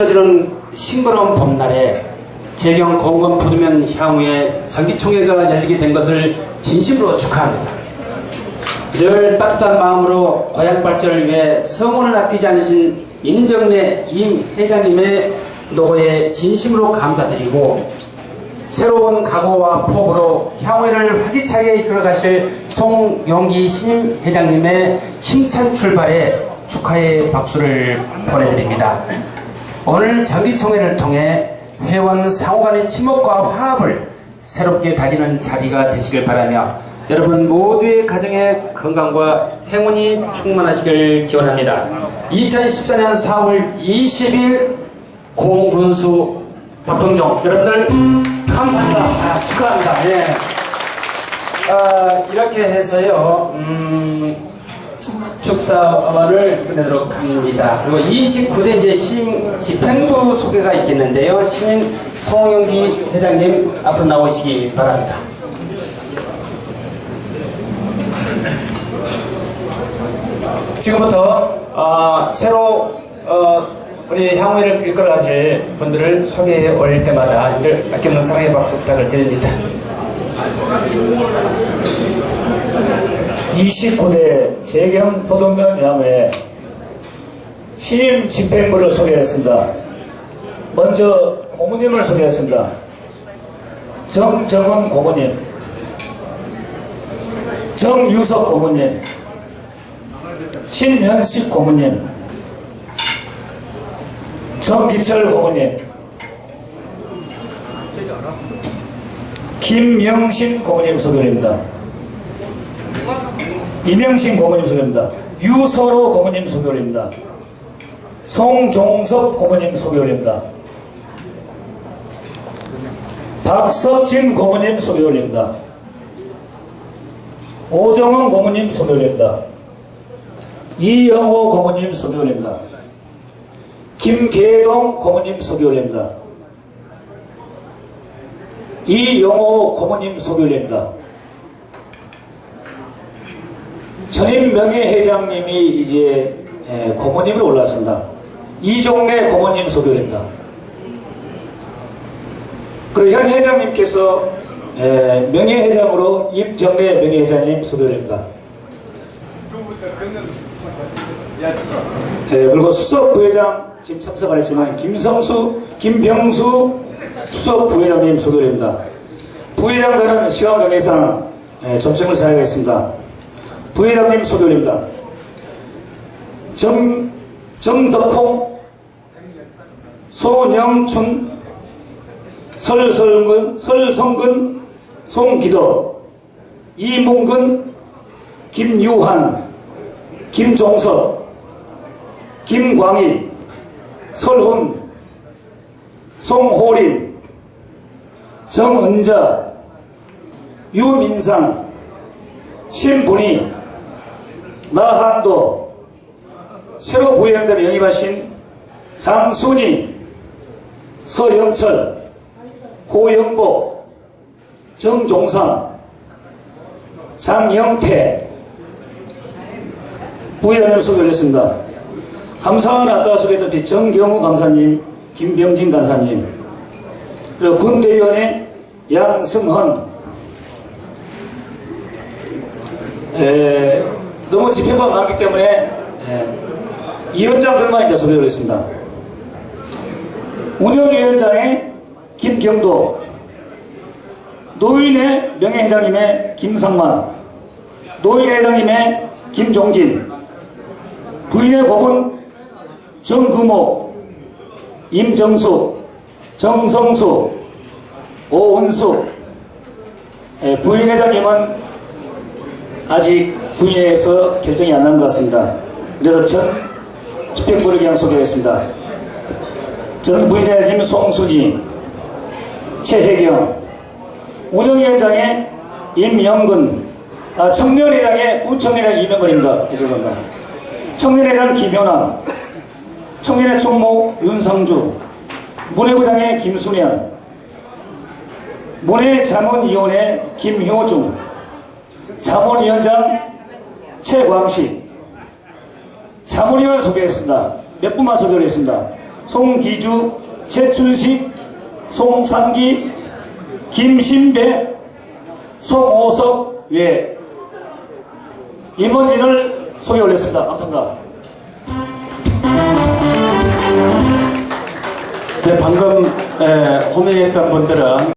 터지는 싱그러운 봄날에 재경 공건 부두면 향후에 장기총회가 열리게 된 것을 진심으로 축하합니다. 늘 따뜻한 마음으로 고향 발전을 위해 성원을 아끼지 않으신 임정래 임 회장님의 노고에 진심으로 감사드리고 새로운 각오와 포부로 향후를 활기차게 이끌어 가실 송용기 신임 회장님의 힘찬 출발에 축하의 박수를 보내드립니다. 오늘 장기총회를 통해 회원 상호 간의 친목과 화합을 새롭게 다지는 자리가 되시길 바라며 여러분 모두의 가정의 건강과 행운이 충만하시길 기원합니다. 2014년 4월 20일 공군수 박병종 여러분들 감사합니다. 아, 축하합니다. 예. 아, 이렇게 해서요. 음, 축사를 끝내도록 합니다. 그리고 29대 이제 신 집행부 소개가 있겠는데요. 신임 송영기 회장님 앞으로 나오시기 바랍니다. 지금부터 어, 새로 어, 우리 향후회를 이끌어 가실 분들을 소개해 올 때마다 늘 아낌없는 사랑의 박수 부탁을 드립니다. 29대 재경 포동면 양회 신임 집행부를 소개했습니다. 먼저 고모님을 소개했습니다. 정정은 고모님, 정유석 고모님, 신현식 고모님, 정기철 고모님, 김명신 고모님 소개입니다. 이명신 고모님 소개입니다. 유선호 고모님 소개입니다. 송종섭 고모님 소개입니다. 박석진 고모님 소개 올립니다. 오정은 고모님 소개 올립니다. 이영호 고모님 소개 올립니다. 김계동 고모님 소개 올립니다. 이영호 고모님 소개 올립니다. 전임 명예회장님이 이제 에, 고모님으로 올랐습니다. 이종래 고모님 소개됩니다. 그리고 현 회장님께서 에, 명예회장으로 임정래 명예회장님 소개됩니다. 에, 그리고 수석 부회장 지금 참석 안 했지만 김성수, 김병수 수석 부회장님 소개됩니다. 부회장들은 시간 관계상 에, 존칭을 사용하겠습니다. 부회장님 소개입니다. 정, 정덕홍, 손영춘, 설설근, 설성근, 송기덕, 이문근, 김유한, 김종석, 김광희, 설훈, 송호림, 정은자, 유민상, 신분이 나한도 새로 부회장대로 영입하신 장순희, 서영철, 고영복, 정종상, 장영태 부회장님 소개했습니다. 감사원 아까 소개했던 정경우 감사님, 김병진 간사님, 그리고 군대위원회 양승헌, 에, 너무 집회가 많기 때문에 에, 위원장들만 이제 소개하겠습니다. 운영위원장의 김경도, 노인의 명예회장님의 김상만, 노인회장님의 김종진, 부인의 곡은 정금호, 임정숙, 정성수, 오은숙, 에, 부인회장님은 아직 부인회에서 결정이 안 난 것 같습니다. 그래서 전 집행부를 그냥 소개하겠습니다. 전 부인회장님 송수지, 최혜경, 운영위원장의 임영근, 아, 청년회장의 구청회장 이명근입니다. 예, 죄송합니다. 청년회장 김현아, 청년회 총무 윤성주, 문해부장의 김순현, 문해자문위원회 김효중, 자문위원장 최광식, 자문위원 소개했습니다. 몇 분만 소개를 했습니다. 송기주, 최춘식, 송상기, 김신배, 송호석 외 임원진을 소개 올렸습니다. 감사합니다. 네, 방금 에, 호명했던 분들은